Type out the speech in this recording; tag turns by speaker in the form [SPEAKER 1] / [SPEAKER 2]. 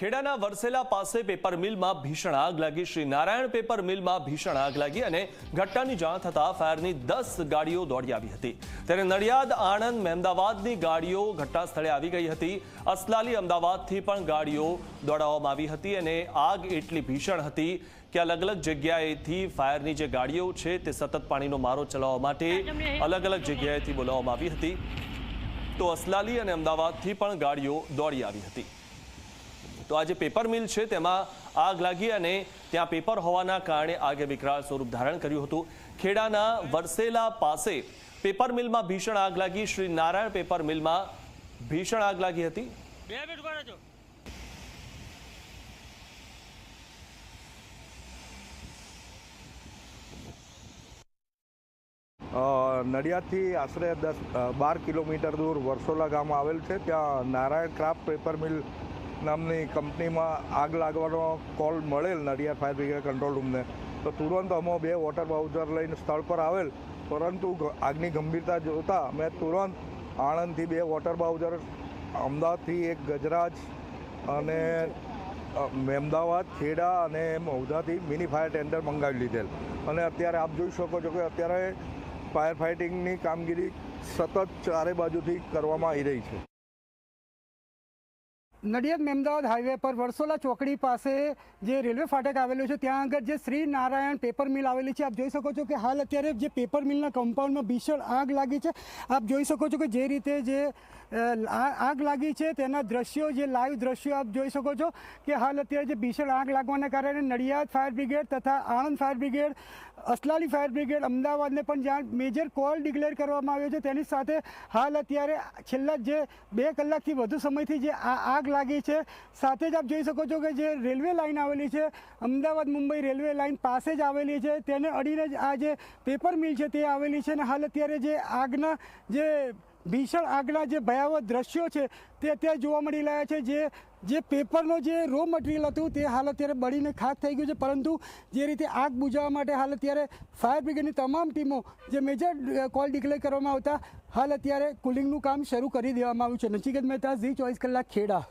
[SPEAKER 1] ખેડાના વરસેલા પાસે પેપર મિલમાં ભીષણ આગ લાગી. શ્રી નારાયણ પેપર મિલમાં ભીષણ આગ લાગી અને ઘટનાની જાણ થતાં ફાયરની દસ ગાડીઓ દોડી આવી હતી. ત્યારે નડિયાદ, આણંદ, મહેમદાવાદની ગાડીઓ ઘટના સ્થળે આવી ગઈ હતી. અસલાલી, અમદાવાદથી પણ ગાડીઓ દોડાવવામાં આવી હતી અને આગ એટલી ભીષણ હતી કે અલગ અલગ જગ્યાએથી ફાયરની જે ગાડીઓ છે તે સતત પાણીનો મારો ચલાવવા માટે અલગ અલગ જગ્યાએથી બોલાવવામાં આવી હતી. તો અસલાલી અને અમદાવાદથી પણ ગાડીઓ દોડી આવી હતી. તો આ જે પેપર મિલ છે તેમાં આગ લાગી અને ત્યાં પેપર હોવાના કારણે આગે વિકરાળ સ્વરૂપ ધારણ કર્યું હતું. ખેડાના વરસેલા પાસે પેપર મિલમાં ભીષણ આગ લાગી. શ્રી નારાયણ પેપર મિલમાં ભીષણ આગ લાગી હતી.
[SPEAKER 2] બે મિનિટ
[SPEAKER 3] નડિયાદથી આશરે દસ બાર કિલોમીટર દૂર વરસોલા ગામ આવેલ છે. ત્યાં નારાયણ ક્રાફ્ટ પેપર મિલ નામની કંપનીમાં આગ લાગવાનો કોલ મળેલ નડિયાદ ફાયર બ્રિગેડ કંટ્રોલ રૂમને. તો તુરંત અમે બે વોટર બાઉઝર લઈને સ્થળ પર આવેલ. પરંતુ આગની ગંભીરતા જોતા મેં તુરંત આણંદથી બે વોટર બાઉઝર, અમદાવાદથી એક ગજરાજ અને અમદાવાદ, ખેડા અને મૌધાથી મિની ફાયર ટેન્ડર મંગાવી લીધેલ. અને અત્યારે આપ જોઈ શકો છો કે અત્યારે ફાયર ફાઇટિંગની કામગીરી સતત ચારે બાજુથી કરવામાં આવી રહી છે.
[SPEAKER 4] નડિયાદ મહેમદાવાદ હાઈવે પર વરસોલા ચોકડી પાસે જે રેલવે ફાટક આવેલું છે, ત્યાં આગળ જે શ્રી નારાયણ પેપર મિલ આવેલી છે, આપ જોઈ શકો છો કે હાલ અત્યારે જે પેપર મિલના કમ્પાઉન્ડમાં ભીષણ આગ લાગી છે. આપ જોઈ શકો છો કે જે રીતે જે આગ લાગી છે, તેના દ્રશ્યો, જે લાઈવ દ્રશ્યો આપ જોઈ શકો છો કે હાલ અત્યારે જે ભીષણ આગ લાગવાના કારણે નડિયાદ ફાયર બ્રિગેડ તથા Anand fire brigade, Aslali fire brigade અમદાવાદને પણ જ્યાં મેજર કોલ ડિક્લેર કરવામાં આવ્યો છે, તેની સાથે હાલ અત્યારે છેલ્લા જે બે કલાકથી વધુ સમયથી જે આ આગ લાગી છે. સાથે જ આપ જોઈ શકો છો કે જે રેલવે લાઇન આવેલી છે, અમદાવાદ મુંબઈ રેલવે લાઇન પાસે જ આવેલી છે. તેને અડીને જ આ જે પેપર મિલ છે તે આવેલી છે અને હાલ અત્યારે જે આગના જે ભીષણ આગના જે ભયાવહ દ્રશ્યો છે તે અત્યારે જોવા મળી રહ્યા છે. જે જે પેપરનો જે રો મટીરિયલ હતું તે હાલ અત્યારે બળીને ખાક થઈ ગયું છે. પરંતુ જે રીતે આગ બુઝાવવા માટે હાલ અત્યારે ફાયર બ્રિગેડની તમામ ટીમો જે મેજર કોલ ડિક્લેર કરવામાં આવતા, હાલ અત્યારે કુલિંગનું કામ શરૂ કરી દેવામાં આવ્યું છે. નચિકેત મહેતા, ઝી ચોવીસ કલાક ખેડા.